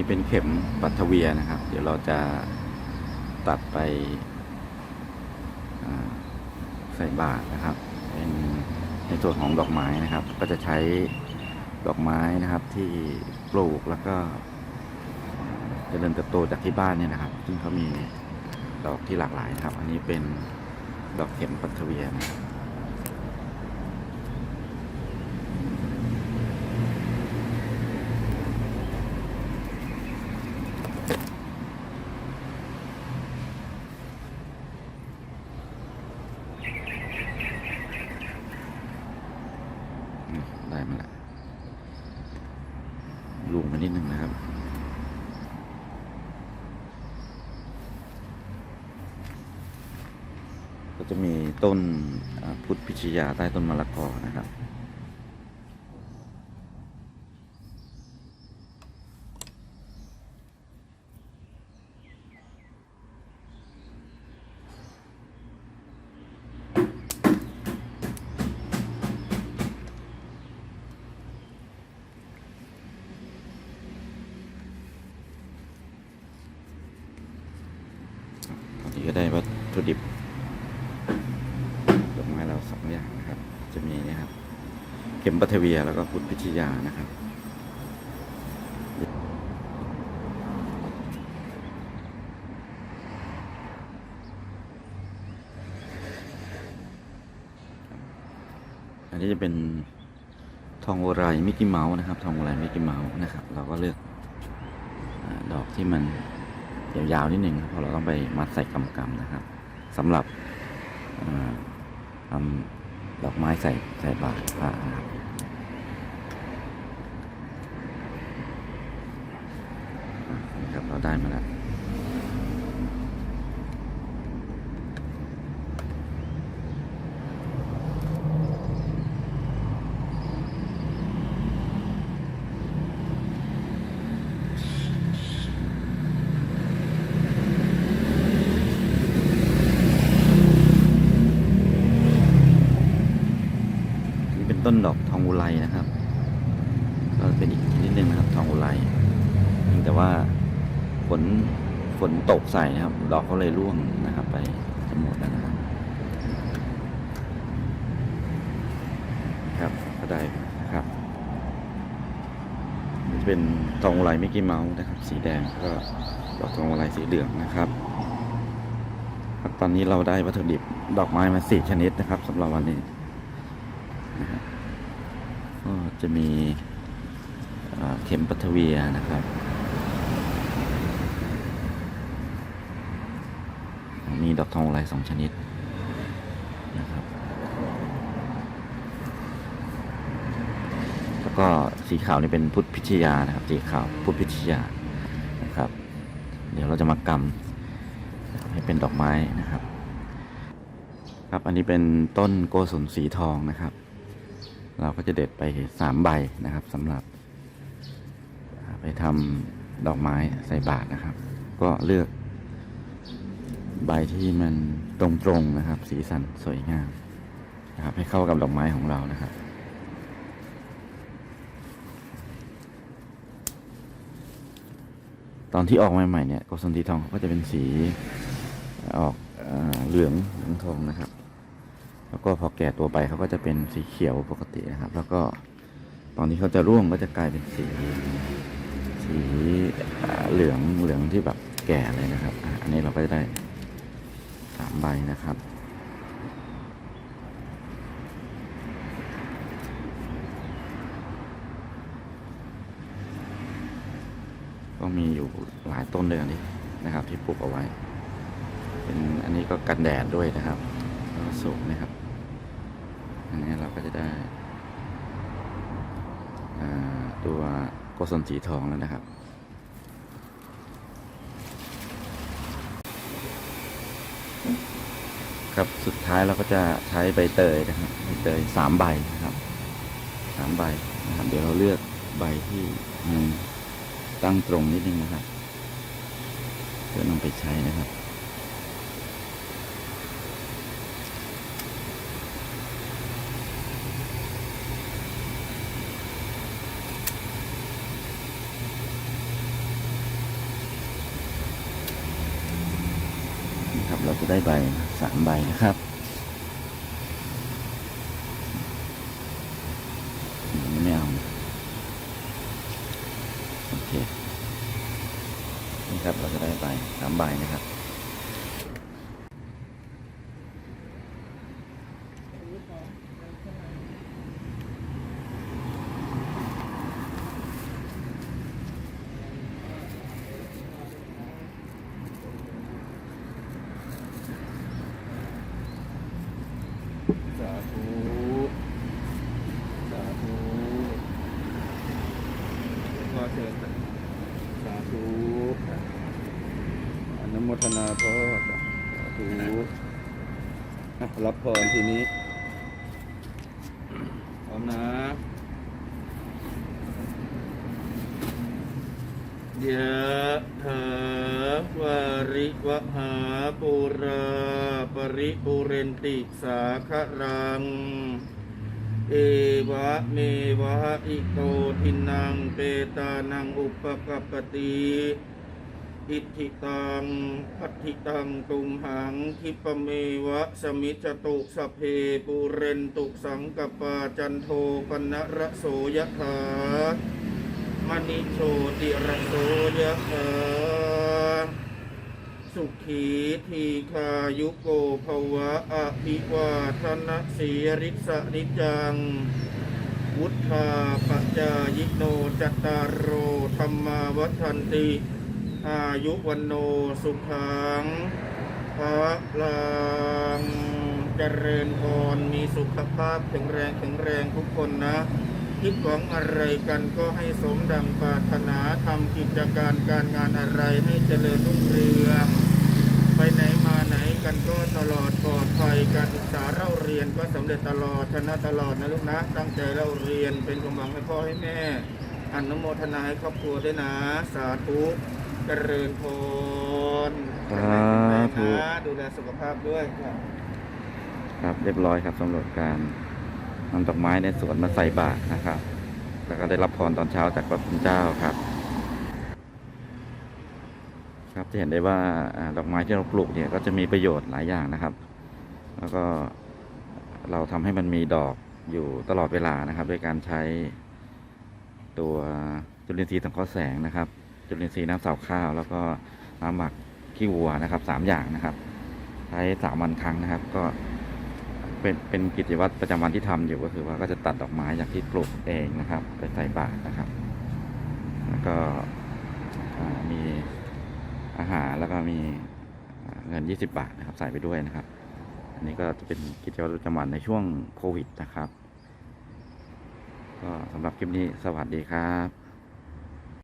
นี้เป็นเข็มปัทเวียนะครับ เดี๋ยวเราจะตัดไปใส่บาตรนะครับ เป็นในส่วนของดอกไม้นะครับ ก็จะใช้ดอกไม้นะครับที่ปลูกแล้วก็จเจริญเติบโตจากที่บ้านเนี่ยนะครับ ซึ่งเขามีดอกที่หลากหลายนะครับ อันนี้เป็นดอกเข็มปัทเวียนะครับ อืมได้มาแล้วลูงมานิดนึงนะครับ ก็จะมีต้นพุทธพิชยาใต้ต้นมะละกอนะครับ ตอนนี้ก็ได้วัตถุดิบดอกไม้เราสองอย่างนะครับ จะมีเนะครับ เข็มปัทเวียแล้วก็พุทธพิชยานะครับอันนี้จะเป็นทองโอไรมิกกี้เมาส์นะครับ ทองโอไรมิกกี้เมาส์นะครับ เราก็เลือกดอกที่มันยาวๆนิดหนึ่งเพราะเราต้องไปมัดใส่กำกำนะครับสำหรับทำ ดอกไม้ใส่ใส่บาตรพระนะครับอะนี่ครับเราได้มาแล้วนี่เป็น ต้นดอกทองอุไรนะครับ ก็เป็นอีกนิดนึงนะครับ ทองอุไรแต่ว่าฝนฝนตกใส่นะครับ ดอกเขาเลยร่วงนะครับ ไปจะหมดแล้วนะครับครับก็ได้ครับนี่จะเป็นทองอุไรมิกกี้เมาส์นะครับ สีแดงก็ดอกทองอุไรสีเหลืองนะครับครับตอนนี้เราได้วัตถุดิบดอกไม้มาสี่ชนิดนะครับสำหรับวันนี้ นะครับก็จะมีเข็มปัทเวียนะครับ มีดอกทองอุไรสองชนิดนะครับ แล้วก็สีขาวนี่เป็นพุทธพิชยานะครับ สีขาวพุทธพิชยานะครับ เดี๋ยวเราจะมากำให้เป็นดอกไม้นะครับ ครับ อันนี้เป็นต้นโกศลสีทองนะครับ เราก็จะเด็ดไปสามใบนะครับสำหรับ ไปทำดอกไม้ใส่บาตรนะครับ ก็เลือก ใบที่มันตรงๆนะครับ สีสันสวยงามนะครับ ให้เข้ากับดอกไม้ของเรานะครับตอนที่ออกใหม่ๆเนี่ยโกศลสีทองก็จะเป็นสีออกเอเหลืองเหลืองทองนะครับ แล้วก็พอแก่ตัวไปเขาก็จะเป็นสีเขียวปกตินะครับ แล้วก็ตอนนี้เขาจะร่วงก็จะกลายเป็นสีสีเหลืองเหลืองที่แบบแก่เลยนะครับ อันนี้เราก็จะได้สามใบนะครับก็มีอยู่หลายต้นเลยอันนี้นะครับ ที่ปลูกเอาไว้ เป็นอันนี้ก็กันแดดด้วยนะครับแล้วก็สูงนะครับ อันนี้เราก็จะได้ตัวโกศลสีทองแล้วนะครับ ครับสุดท้ายเราก็จะใช้ใบเตยนะครับใบเตยสามใบนะครับสามใบนะครับ เดี๋ยวเราเลือกใบที่มันตั้งตรงนิดนึงนะครับเพื่อนำไปใช้นะครับ นะครับ เราจะได้ใบสามใบนะครับ สาธุสาธุขอเชิญสาธุอนุโมทนาพ่อสาธุรับพรทีนี้พร้อมนะ ยะถาวาริวหาปุราปริปุเรนติสาครัง เอวะเมวะอิโตทินังเปตานังอุปกัปติอิทธิตังพัทธิตังตุมหังคิปเมวะสมิจจตุสเพปุเรนตุสังกปาจันโทปนระโสยะถา มณิโชติระโสยะถาสุขีทีคายุโกภวะอภิวาทนะสีริสนิจัง วุธาปัจายิโนจัตตารโรธรรมาวัฏันติ อายุวันโนสุขังภะลังเจริญพรมีสุขภาพแข็งแรงแข็งแรงทุกคนนะ คิดหวังอะไรกันก็ให้สมดังปรารถนาทำกิจการการงานอะไรให้เจริญรุ่งเรืองไปไหนมาไหนกันก็ตลอดปลอดภัยการศึกษาเล่าเรียนก็สำเร็จตลอดชนะตลอดนะลูกนะ ตั้งใจเล่าเรียนเป็นกำลังให้พ่อให้แม่อนุโมทนาให้ครอบครัวด้วยนะ สาธุเจริญพรสาธุนะดูแลสุขภาพด้วยครับ ครับเรียบร้อยครับสำหรับการ นำดอกไม้ในสวนมาใส่บาตรนะครับ แล้วก็ได้รับพรตอนเช้าจากพระคุณเจ้าครับ ครับจะเห็นได้ว่าดอกไม้ที่เราปลูกเนี่ยก็จะมีประโยชน์หลายอย่างนะครับ แล้วก็เราทำให้มันมีดอกอยู่ตลอดเวลานะครับ ด้วยการใช้ตัวจุลินทรีย์สังเคราะห์แสงนะครับ จุลินทรีย์น้ำเสาข้าว แล้วก็น้ำหมักขี้วัวนะครับสามอย่างนะครับ ใช้สามวันครั้งนะครับ ก็ เป็นเป็นกิจวัตรประจำวันที่ทำอยู่ก็คือว่าก็จะตัดดอกไม้จากที่ปลูกเองนะครับ ไปใส่บาตรนะครับ แล้วก็มีอาหารแล้วก็มีเงิน 20 บาทนะครับ ใส่ไปด้วยนะครับ อันนี้ก็จะเป็นกิจวัตรประจำวันในช่วงโควิดนะครับ ก็สำหรับคลิปนี้สวัสดีครับ